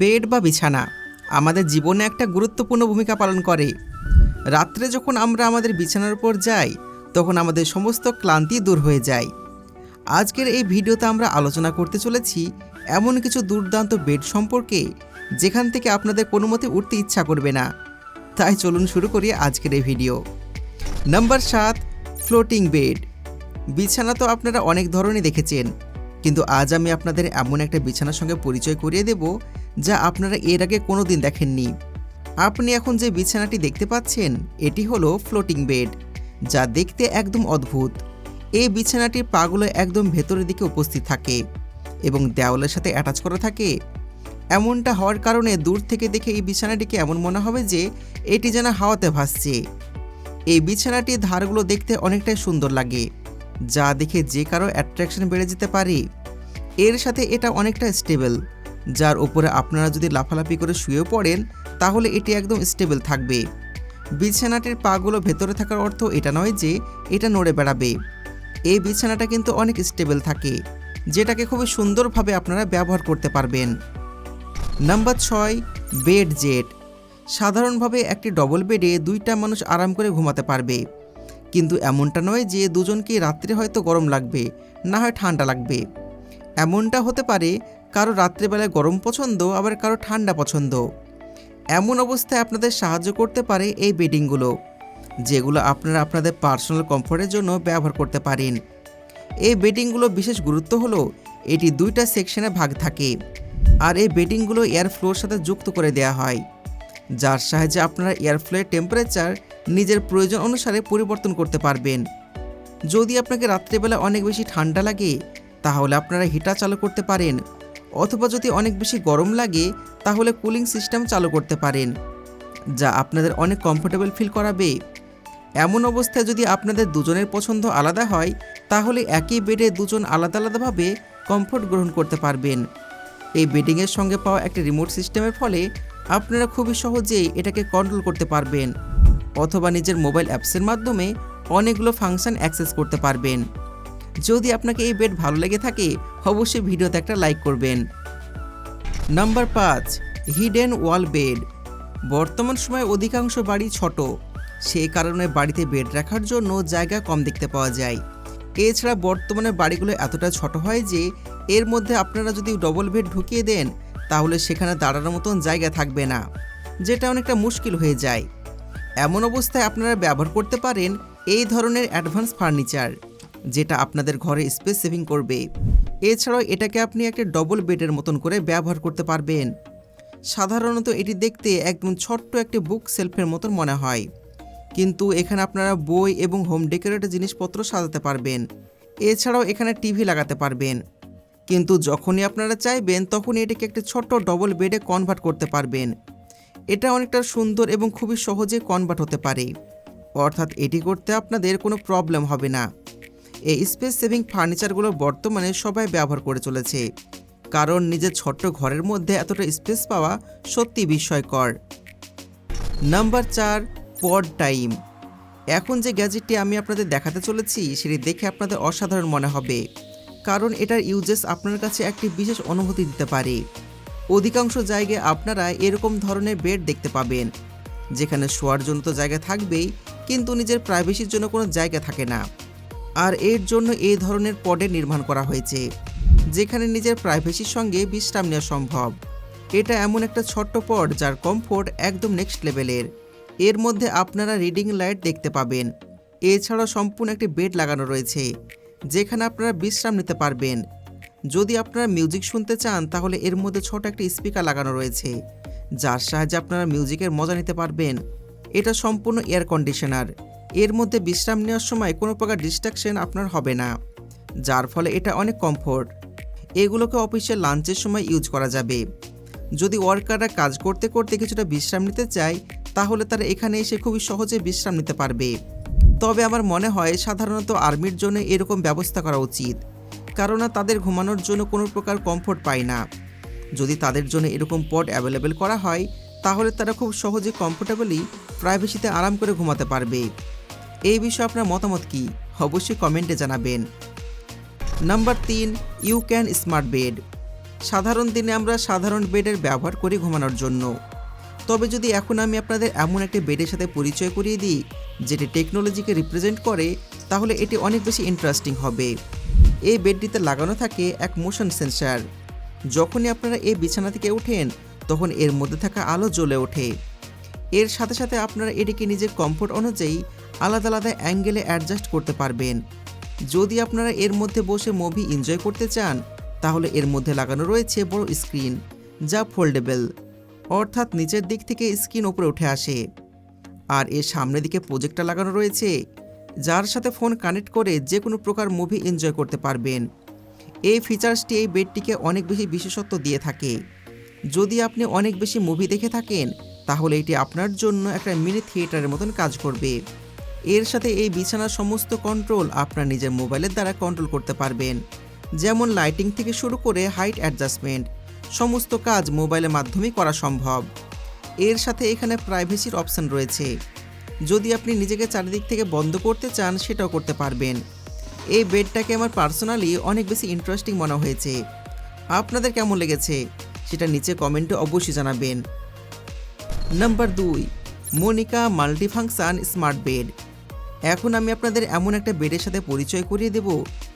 Bed বা বিছানা আমাদের জীবনে একটা গুরুত্বপূর্ণ ভূমিকা পালন করে। রাত্রে যখন আমরা আমাদের বিছানার উপর যাই, তখন আমাদের সমস্ত ক্লান্তি দূর হয়ে যায়। আজকের এই ভিডিওতে আমরা আলোচনা করতে চলেছি এমন কিছু দুর্দান্ত বেড সম্পর্কে, যেখান থেকে আপনাদের কোনো মতে উঠতে ইচ্ছা করবে না। তাই চলুন শুরু করি আজকের এই ভিডিও। নাম্বার সাত, ফ্লোটিং বেড। বিছানা তো আপনারা অনেক ধরনের দেখেছেন, কিন্তু আজ আমি আপনাদের এমন একটা বিছানার সঙ্গে পরিচয় করিয়ে দেব যা আপনারা এর আগে কোনো দিন দেখেননি। আপনি এখন যে বিছানাটি দেখতে পাচ্ছেন, এটি হলো ফ্লোটিং বেড যা দেখতে একদম অদ্ভুত। এই বিছানাটির পাগুলো একদম ভেতরের দিকে উপস্থিত থাকে এবং দেওয়ালের সাথে অ্যাটাচ করা থাকে। এমনটা হওয়ার কারণে দূর থেকে দেখে এই বিছানাটিকে এমন মনে হবে যে এটি যেন হাওয়াতে ভাসছে। এই বিছানাটির ধারগুলো দেখতে অনেকটাই সুন্দর লাগে, যা দেখে যে কারও অ্যাট্রাকশন বেড়ে যেতে পারে। এর সাথে এটা অনেকটা স্টেবল যার উপরে আপনারা যদি লাফালাফি করে শুয়ে পড়েন, তাহলে এটি একদম স্টেবল থাকবে। বিছানাটির পাগুলো ভেতরে থাকার অর্থ এটা নয় যে এটা নড়ে বেড়াবে। এই বিছানাটা কিন্তু অনেক স্টেবল থাকে, যেটাকে খুবই সুন্দরভাবে আপনারা ব্যবহার করতে পারবেন। নাম্বার ছয়, বেড জেট। সাধারণভাবে একটি ডবল বেডে দুইটা মানুষ আরাম করে ঘুমাতে পারবে। কিন্তু এমনটা নয় যে দুজনকে রাত্রে হয়তো গরম লাগবে, না হয় ঠান্ডা লাগবে। এমনটা হতে পারে কারও রাত্রেবেলায় গরম পছন্দ, আবার কারও ঠান্ডা পছন্দ। এমন অবস্থায় আপনাদের সাহায্য করতে পারে এই বেডিংগুলো, যেগুলো আপনারা আপনাদের পার্সোনাল কমফোর্টের জন্য ব্যবহার করতে পারেন। এই বেডিংগুলো বিশেষ গুরুত্ব হলো, এটি দুইটা সেকশনে ভাগ থাকে, আর এই বেডিংগুলো এয়ার ফ্লোর সাথে যুক্ত করে দেওয়া হয়, যার সাহায্যে আপনারা এয়ার ফ্লোয়ের টেম্পারেচার নিজের প্রয়োজন অনুসারে পরিবর্তন করতে পারবেন। যদি আপনাকে রাত্রেবেলা অনেক বেশি ঠান্ডা লাগে তাহলে আপনারা হিটার চালু করতে পারেন। অথবা যদি অনেক বেশি গরম লাগে, তাহলে কুলিং সিস্টেম চালু করতে পারেন, যা আপনাদের অনেক কমফোর্টেবল ফিল করাবে। এমন অবস্থায় যদি আপনাদের দুজনের পছন্দ আলাদা হয়, তাহলে একই বেডে দুজন আলাদা আলাদাভাবে কমফোর্ট গ্রহণ করতে পারবেন। এই বেডিংয়ের সঙ্গে পাওয়া একটা রিমোট সিস্টেমের ফলে আপনারা খুবই সহজেই এটাকে কন্ট্রোল করতে পারবেন, অথবা নিজের মোবাইল অ্যাপসের মাধ্যমে অনেকগুলো ফাংশন অ্যাক্সেস করতে পারবেন। যদি আপনাকে এই বেড ভালো লেগে থাকে, অবশ্যই ভিডিওতে একটা লাইক করবেন। নাম্বার পাঁচ হিডেন ওয়াল বেড বর্তমান সময়ে অধিকাংশ বাড়ি ছোট। সেই কারণে বাড়িতে বেড রাখার জন্য জায়গা কম দেখতে পাওয়া যায়। এছাড়া বর্তমানে বাড়িগুলো এতটা ছোট হয় যে, এর মধ্যে আপনারা যদি ডবল বেড ঢুকিয়ে দেন, তাহলে সেখানে দাঁড়ানোর মতন জায়গা থাকবে না, যেটা অনেকটা মুশকিল হয়ে যায়। এমন অবস্থায় আপনারা ব্যবহার করতে পারেন এই ধরনের অ্যাডভান্স ফার্নিচার যেটা আপনাদের ঘরে স্পেস সেভিং করবে। এছাড়াও এটাকে আপনি একটা ডবল বেডের মতন করে ব্যবহার করতে পারবেন। সাধারণত এটি দেখতে একদম ছোট্ট একটি বুক সেলফের মতন মনে হয়। কিন্তু এখানে আপনারা বই এবং হোম ডেকোরেটের জিনিসপত্র সাজাতে পারবেন। এছাড়াও এখানে টিভি লাগাতে পারবেন। কিন্তু যখনই আপনারা চাইবেন, তখনই এটাকে একটি ছোট্ট ডবল বেডে কনভার্ট করতে পারবেন। এটা অনেকটা সুন্দর এবং খুবই সহজে কনভার্ট হতে পারে। অর্থাৎ এটি করতে আপনাদের কোনো প্রবলেম হবে না। এই স্পেস সেভিং ফার্নিচারগুলো বর্তমানে সবাই ব্যবহার করে চলেছে। কারণ নিজের ছোট্ট ঘরের মধ্যে এতটা স্পেস পাওয়া সত্যি বিস্ময়কর। নাম্বার চার, পড টাইম। এখন যে গ্যাজেটটি আমি আপনাদের দেখাতে চলেছি, সেটি দেখে আপনাদের অসাধারণ মনে হবে। কারণ এটার ইউজেস আপনার কাছে একটি বিশেষ অনুভূতি দিতে পারে। অধিকাংশ জায়গায় আপনারা এরকম ধরনের বেড দেখতে পাবেন, যেখানে শোয়ার জন্য তো জায়গা থাকবেই, কিন্তু নিজের প্রাইভেসির জন্য কোনো জায়গা থাকে না। আর এর জন্য এই ধরনের পডের নির্মাণ করা হয়েছে, যেখানে নিজের প্রাইভেসির সঙ্গে বিশ্রাম নেওয়া সম্ভব। এটা এমন একটা ছোট্ট পড যার কমফোর্ট একদম নেক্সট লেভেলের এর। মধ্যে আপনারা রিডিং লাইট দেখতে পাবেন। এছাড়াও সম্পূর্ণ একটি বেড লাগানো রয়েছে, যেখানে আপনারা বিশ্রাম নিতে পারবেন। যদি আপনারা মিউজিক শুনতে চান, তাহলে এর মধ্যে ছোট একটি স্পিকার লাগানো রয়েছে, যার সাহায্যে আপনারা মিউজিকের মজা নিতে পারবেন। এটা সম্পূর্ণ এয়ার কন্ডিশনার এর মধ্যে বিশ্রাম নেওয়ার সময় কোনো প্রকার ডিস্ট্রাকশন আপনার হবে না। যার ফলে এটা অনেক কমফোর্ট এগুলোকে অফিসে লাঞ্চের সময় ইউজ করা যাবে। যদি ওয়ার্কাররা কাজ করতে করতে কিছুটা বিশ্রাম নিতে চায়, তাহলে তারা এখানে এসে খুবই সহজে বিশ্রাম নিতে পারবে। তবে আমার মনে হয় সাধারণত আর্মির জন্য এরকম ব্যবস্থা করা উচিত। কেননা তাদের ঘুমানোর জন্য কোনো প্রকার কমফোর্ট পায় না। যদি তাদের জন্য এরকম পড অ্যাভেলেবেল করা হয় তাহলে তারা খুব সহজে কমফোর্টেবলি প্রাইভেসিতে আরাম করে ঘুমাতে পারবে। এই বিষয়ে আপনার মতামত কি? অবশ্যই কমেন্টে জানাবেন। নাম্বার তিন ইউ ক্যান স্মার্ট বেড সাধারণ দিনে আমরা সাধারণ বেডের ব্যবহার করি ঘুমানোর জন্য। তবে যদি এখন আমি আপনাদের এমন একটি বেডের সাথে পরিচয় করিয়ে দিই, যেটি টেকনোলজিকে রিপ্রেজেন্ট করে, তাহলে এটি অনেক বেশি ইন্টারেস্টিং হবে। এই বেডটিতে লাগানো থাকে এক মোশন সেন্সার যখনই আপনারা এই বিছানা থেকে ওঠেন তখন এর মধ্যে থাকা আলো জ্বলে ওঠে। এর সাথে সাথে আপনারা এটিকে নিজের কমফোর্ট অনুযায়ী আলাদা আলাদা অ্যাঙ্গেলে অ্যাডজাস্ট করতে পারবেন। যদি আপনারা এর মধ্যে বসে মুভি এনজয় করতে চান, তাহলে এর মধ্যে লাগানো রয়েছে বড় স্ক্রিন যা ফোল্ডেবল অর্থাৎ নিচের দিক থেকে স্ক্রিন ওপরে উঠে আসে। আর এর সামনের দিকে প্রজেক্টর লাগানো রয়েছে, যার সাথে ফোন কানেক্ট করে যে কোনো প্রকার মুভি এনজয় করতে পারবেন। এই ফিচার্সটি এই বেডটিকে অনেক বেশি বিশেষত্ব দিয়ে থাকে। যদি আপনি অনেক বেশি মুভি দেখে থাকেন, তাহলে এটি আপনার জন্য একটা মিনি থিয়েটারের মতন কাজ করবে। এর সাথে এই বিছানার সমস্ত কন্ট্রোল আপনার নিজের মোবাইলের দ্বারা কন্ট্রোল করতে পারবেন। যেমন লাইটিং থেকে শুরু করে হাইট অ্যাডজাস্টমেন্ট সমস্ত কাজ মোবাইলের মাধ্যমেই করা সম্ভব। এর সাথে এখানে প্রাইভেসির অপশন রয়েছে। যদি আপনি নিজেকে চারিদিক থেকে বন্ধ করতে চান, সেটাও করতে পারবেন। এই বেডটাকে আমার পার্সোনালি অনেক বেশি ইন্টারেস্টিং মনে হয়েছে। আপনাদের কেমন লেগেছে? সেটা নিচে কমেন্টে অবশ্যই জানাবেন। নাম্বার দুই মনিকা মাল্টিফাংশন স্মার্ট বেড এখন আমি আপনাদের এমন একটা বেডের সাথে পরিচয় করিয়ে দেব,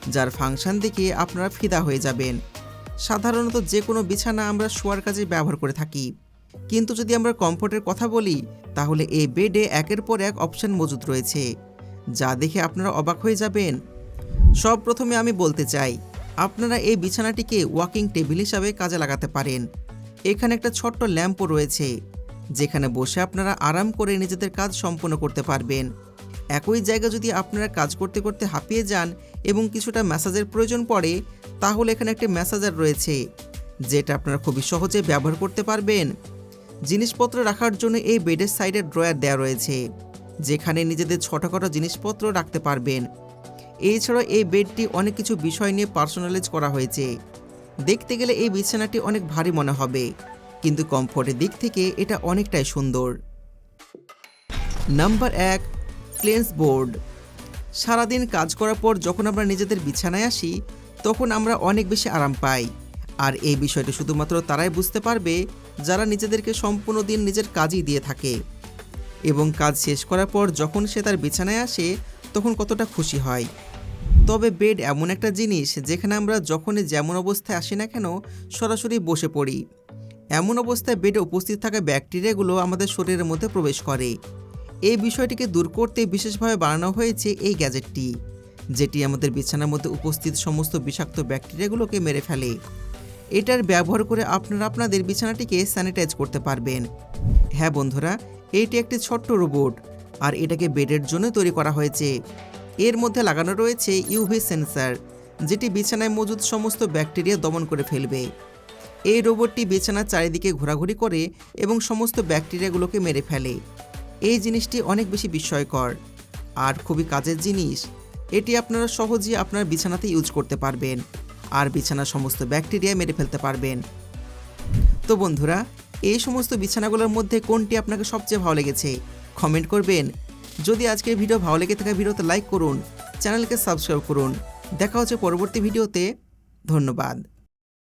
যার ফাংশন দেখে আপনারা ফিদা হয়ে যাবেন। সাধারণত যে কোনো বিছানা আমরা শোয়ার কাজে ব্যবহার করে থাকি। কিন্তু যদি আমরা কমফোর্টের কথা বলি, তাহলে এই বেডে একের পর এক অপশন মজুদ রয়েছে, যা দেখে আপনারা অবাক হয়ে যাবেন। সব প্রথমে আমি বলতে চাই আপনারা এই বিছানাটিকে ওয়াকিং টেবিল হিসাবে কাজে লাগাতে পারেন। এখানে একটা ছোট্ট ল্যাম্পও রয়েছে, যেখানে বসে আপনারা আরাম করে নিজেদের কাজ সম্পন্ন করতে পারবেন। একই জায়গা যদি আপনারা কাজ করতে করতে হাঁপিয়ে যান এবং কিছুটা ম্যাসাজের প্রয়োজন পড়ে, তাহলে এখানে একটি ম্যাসাজার রয়েছে, যেটা আপনারা খুবই সহজে ব্যবহার করতে পারবেন। জিনিসপত্র রাখার জন্য এই বেডের সাইডে ড্রয়ার দেওয়া রয়েছে, যেখানে নিজেদের ছোটোখাটো জিনিসপত্র রাখতে পারবেন। এছাড়াও এই বেডটি অনেক কিছু বিষয় নিয়ে পার্সোনালাইজ করা হয়েছে। দেখতে গেলে এই বিছানাটি অনেক ভারী মনে হবে, কিন্তু কমফোর্টের দিক থেকে এটা অনেকটাই সুন্দর। নাম্বার এক ক্লেন্স বোর্ড সারাদিন কাজ করার পর যখন আমরা নিজেদের বিছানায় আসি, তখন আমরা অনেক বেশি আরাম পাই। আর এই বিষয়টা শুধুমাত্র তারাই বুঝতে পারবে যারা নিজেদেরকে সম্পূর্ণ দিন নিজের কাজই দিয়ে থাকে। এবং কাজ শেষ করার পর যখন সে তার বিছানায় আসে তখন কতটা খুশি হয়। তবে বেড এমন একটা জিনিস যেখানে আমরা যখনই যেমন অবস্থায় আসি না কেন, সরাসরি বসে পড়ি। এমন অবস্থায় বেডে উপস্থিত থাকা ব্যাকটেরিয়াগুলো আমাদের শরীরের মধ্যে প্রবেশ করে। এই বিষয়টিকে দূর করতে বিশেষভাবে বানানো হয়েছে এই গ্যাজেটটি, যেটি আমাদের বিছানার মধ্যে উপস্থিত সমস্ত বিষাক্ত ব্যাকটেরিয়াগুলোকে মেরে ফেলে। এটার ব্যবহার করে আপনারা আপনাদের বিছানাটিকে স্যানিটাইজ করতে পারবেন। হ্যাঁ বন্ধুরা এইটি একটি ছোট্ট রোবট। আর এটাকে বেডের জন্য তৈরি করা হয়েছে। এর মধ্যে লাগানো রয়েছে ইউভি সেন্সার, যেটি বিছানায় মজুদ সমস্ত ব্যাকটেরিয়া দমন করে ফেলবে। এই রোবটটি বিছানার চারিদিকে ঘোরাঘুরি করে এবং সমস্ত ব্যাকটেরিয়াগুলোকে মেরে ফেলে। এই জিনিসটি অনেক বেশি বিস্ময়কর। আর খুবই কাজের জিনিস, এটি আপনারা সহজেই আপনার বিছানাতে ইউজ করতে পারবেন আর বিছানার সমস্ত ব্যাকটেরিয়া মেরে ফেলতে পারবেন। তো বন্ধুরা, এই সমস্ত বিছানাগুলোর মধ্যে কোনটি আপনাকে সবচেয়ে ভালো লেগেছে? কমেন্ট করবেন। যদি আজকের ভিডিও ভালো লেগে থাকে ভিডিওতে লাইক করুন, চ্যানেলকে সাবস্ক্রাইব করুন। দেখা হচ্ছে পরবর্তী ভিডিওতে। ধন্যবাদ।